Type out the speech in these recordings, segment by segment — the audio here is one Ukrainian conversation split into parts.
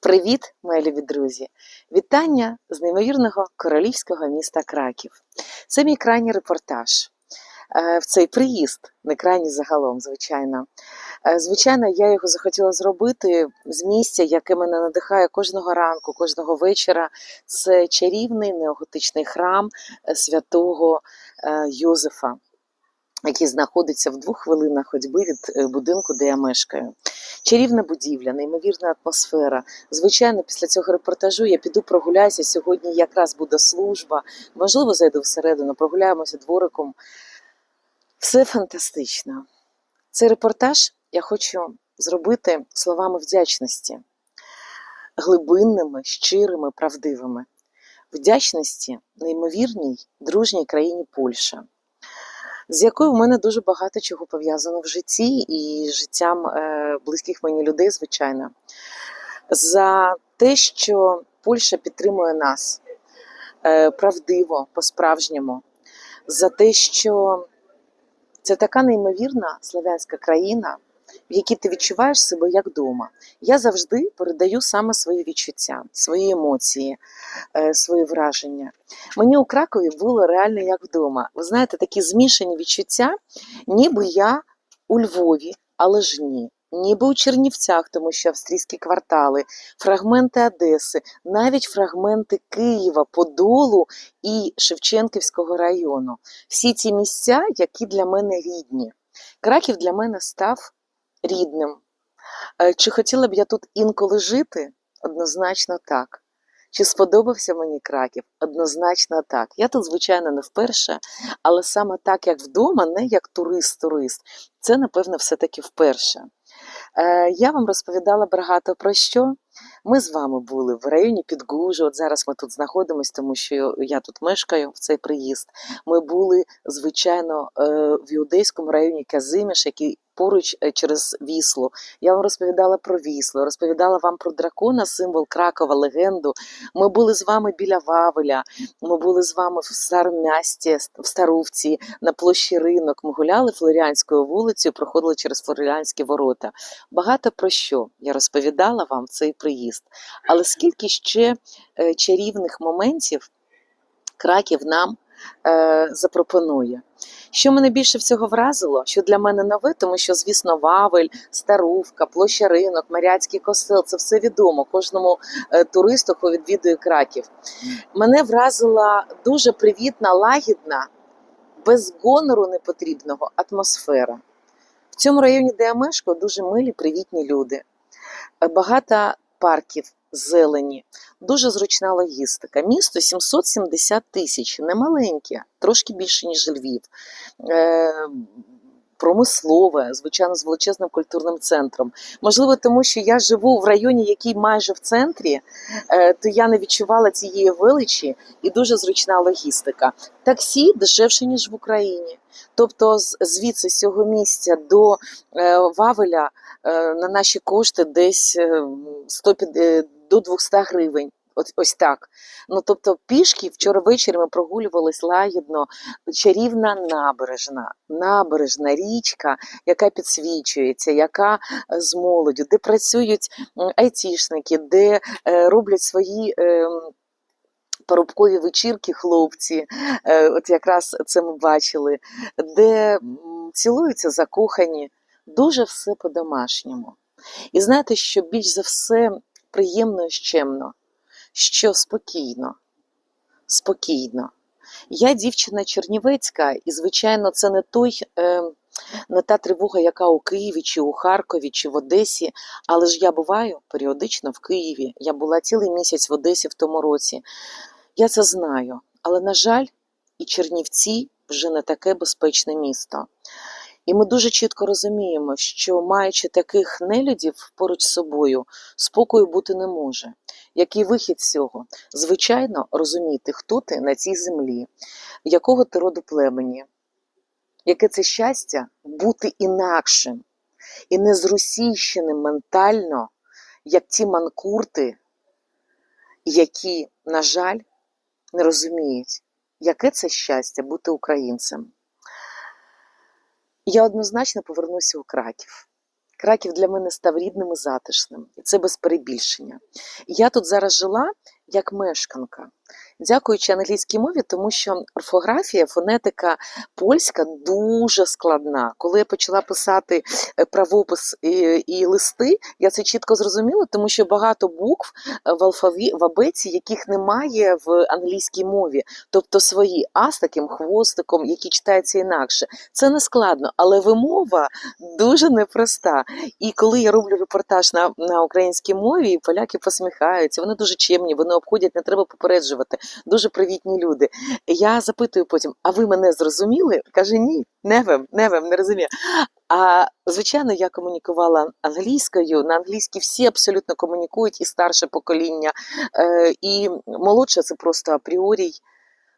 Привіт, мої любі друзі! Вітання з неймовірного королівського міста Краків. Це мій крайній репортаж е, в цей приїзд, не крайній загалом, звичайно. Е, Звичайно, я його захотіла зробити з місця, яке мене надихає кожного ранку, кожного вечора. Це чарівний неоготичний храм е, святого Йозефа, який знаходиться в двох хвилинах ходьби від е, будинку, де я мешкаю. Чарівна будівля, неймовірна атмосфера. Звичайно, після цього репортажу я піду прогуляюся. Сьогодні якраз буде служба. Можливо, зайду всередину, прогуляємося двориком. Все фантастично. Цей репортаж я хочу зробити словами вдячності, глибинними, щирими, правдивими. Вдячності неймовірній дружній країні Польща з якою в мене дуже багато чого пов'язано в житті і життям е, близьких мені людей, звичайно, за те, що Польща підтримує нас е, правдиво, по-справжньому, за те, що це така неймовірна славянська країна, в якій ти відчуваєш себе як вдома. Я завжди передаю саме свої відчуття, свої емоції, е, свої враження. Мені у Кракові було реально як вдома. Ви знаєте, такі змішані відчуття, ніби я у Львові, але ж ні. Ніби у Чернівцях, тому що австрійські квартали, фрагменти Одеси, навіть фрагменти Києва, Подолу і Шевченківського району. Всі ці місця, які для мене рідні. Краків для мене став рідним. Е, Чи хотіла б я тут інколи жити? Однозначно так. Чи сподобався мені Краків? Однозначно так. Я тут, звичайно, не вперше, але саме так, як вдома, не як турист-турист. Це, напевно, все-таки вперше. Е, Я вам розповідала багато про що. Ми з вами були в районі Підгужу. От зараз ми тут знаходимося, тому що я тут мешкаю в цей приїзд. Ми були, звичайно, е, в іудейському районі Казиміш, який поруч е, через Віслу. Я вам розповідала про Віслу, розповідала вам про дракона, символ Кракова, легенду. Ми були з вами біля Вавеля, ми були з вами в Старому місті, в Старовці, на площі ринок. Ми гуляли Флоріанською вулицею, проходили через Флоріанські ворота. Багато про що я розповідала вам цей приїзд. Але скільки ще е, чарівних моментів Краків нам е, запропонує. Що мене більше всього вразило, що для мене нове, тому що, звісно, Вавель, Старувка, площа ринок, Маряцький костел це все відомо кожному е, туристу, хто відвідує Краків. Мене вразила дуже привітна, лагідна, без гонору непотрібного атмосфера. В цьому районі, де я мешкаю, дуже милі, привітні люди. Е, Багато парків, зелені, дуже зручна логістика. Місто 770 тисяч, немаленьке, трошки більше, ніж Львів. Промислове, звичайно, з величезним культурним центром. Можливо, тому що я живу в районі, який майже в центрі, е, то я не відчувала цієї величі і дуже зручна логістика. Таксі дешевше, ніж в Україні. Тобто, звідси з цього місця до е, Вавеля е, на наші кошти десь е, 150, е, до 200 гривень. Ось, ось так. Ну тобто, пішки вчора ввечері ми прогулювались лагідно. Чарівна набережна, набережна річка, яка підсвічується, яка е, з молоддю, де працюють айтішники, де е, роблять свої. Е, Парубкові вечірки, хлопці, е, от якраз це ми бачили, де цілуються закохані, дуже все по-домашньому. І знаєте, що більш за все приємно і щемно, що спокійно, спокійно. Я дівчина чернівецька, і, звичайно, це не той, е, не та тривога, яка у Києві, чи у Харкові, чи в Одесі. Але ж я буваю періодично в Києві. Я була цілий місяць в Одесі в тому році. Я це знаю. Але, на жаль, і Чернівці вже не таке безпечне місто. І ми дуже чітко розуміємо, що маючи таких нелюдів поруч з собою, спокою бути не може. Який вихід з цього? Звичайно, розуміти, хто ти на цій землі, якого ти роду племені, яке це щастя бути інакшим і не зросійщеним ментально, як ті манкурти, які, на жаль, не розуміють, яке це щастя бути українцем. Я однозначно повернуся у Краків. Краків для мене став рідним і затишним, і це без перебільшення. Я тут зараз жила як мешканка, дякуючи англійській мові, тому що орфографія, фонетика польська дуже складна. Коли я почала писати е, правопис і, і листи, я це чітко зрозуміла, тому що багато букв е, в алфаві в абеці, яких немає в англійській мові, тобто свої а з таким хвостиком, які читаються інакше. Це не складно, але вимова дуже непроста. І коли я роблю репортаж на, на українській мові, поляки посміхаються, вони дуже чемні, вони обходять, не треба попереджувати. Дуже привітні люди. Я запитую потім: а ви мене зрозуміли? Каже, ні, невем, невем, не розумію. А звичайно, я комунікувала англійською. На англійській всі абсолютно комунікують, і старше покоління, е, і молодше це просто апріорій.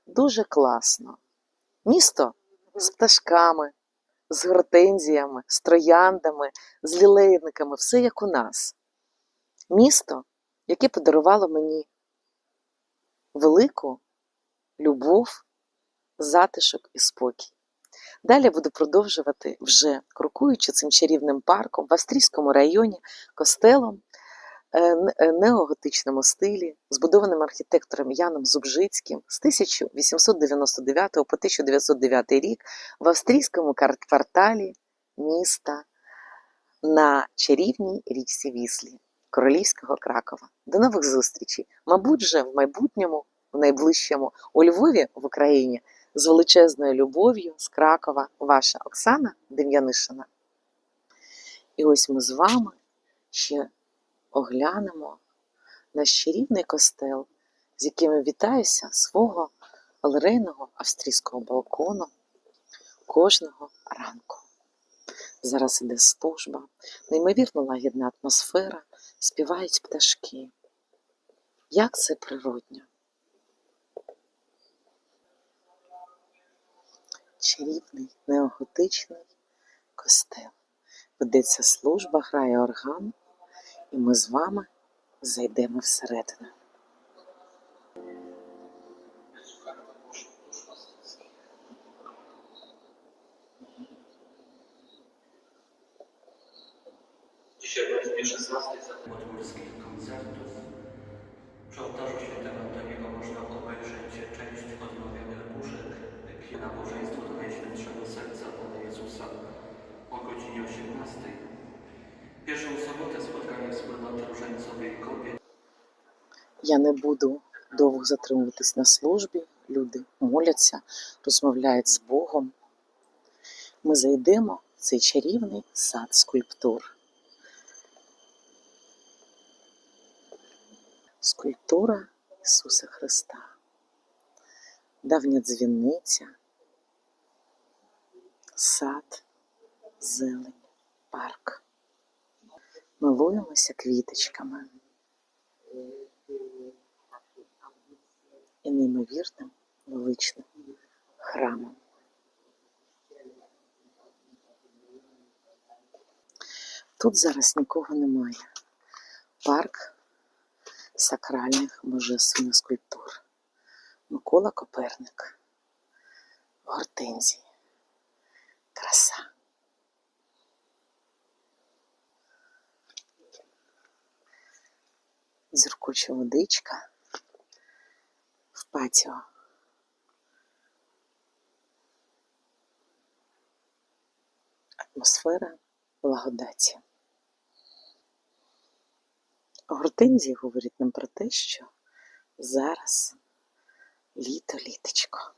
Дуже класно. Місто з пташками, з гортензіями, з трояндами, з лілейниками, все як у нас. Місто, яке подарувало мені велику любов, затишок і спокій. Далі буду продовжувати вже крокуючи цим чарівним парком в австрійському районі, костелом е, е, неоготичному стилі, збудованим архітектором Яном Зубжицьким з 1899 по 1909 рік в австрійському кварталі міста на чарівній річці Віслі, королівського Кракова. До нових зустрічей! Мабуть, вже в майбутньому, в найближчому, у Львові в Україні з величезною любов'ю з Кракова, ваша Оксана Дем'янишина. І ось ми з вами ще оглянемо наш чарівний костел, з яким я вітаюся свого галерейного австрійського балкону кожного ранку. Зараз іде служба, неймовірно лагідна атмосфера, співають пташки. Як це природньо. Чарівний, неоготичний костел. Ведеться служба, грає орган, і ми з вами зайдемо всередину. Я не буду довго затримуватись на службі. Люди моляться, розмовляють з Богом. Ми зайдемо в цей чарівний сад скульптур. Скульптура Ісуса Христа, давня дзвіниця, сад, зелень, парк. Милуємося квіточками. І неймовірним величним храмом. Тут зараз нікого немає. Парк сакральних божественних скульптур. Микола Коперник. Гортензії. Краса. Дзюркуча водичка патіо. Атмосфера благодаті. Гортензії говорять нам про те, що зараз літо літочко.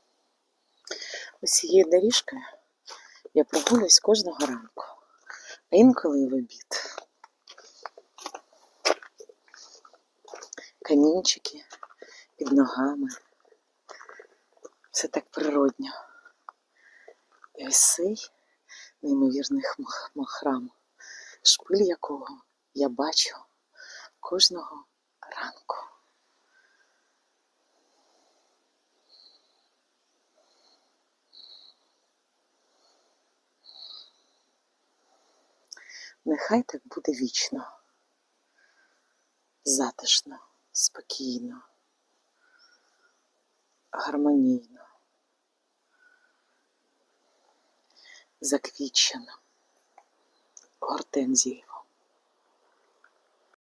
Ось цією доріжкою я прогулююсь кожного ранку, а інколи і в обід. Камінчики під ногами. Все так природньо. І ось цей неймовірний храм, шпиль якого я бачу кожного ранку. Нехай так буде вічно, затишно, спокійно, гармонійно, заквічено, гортензією.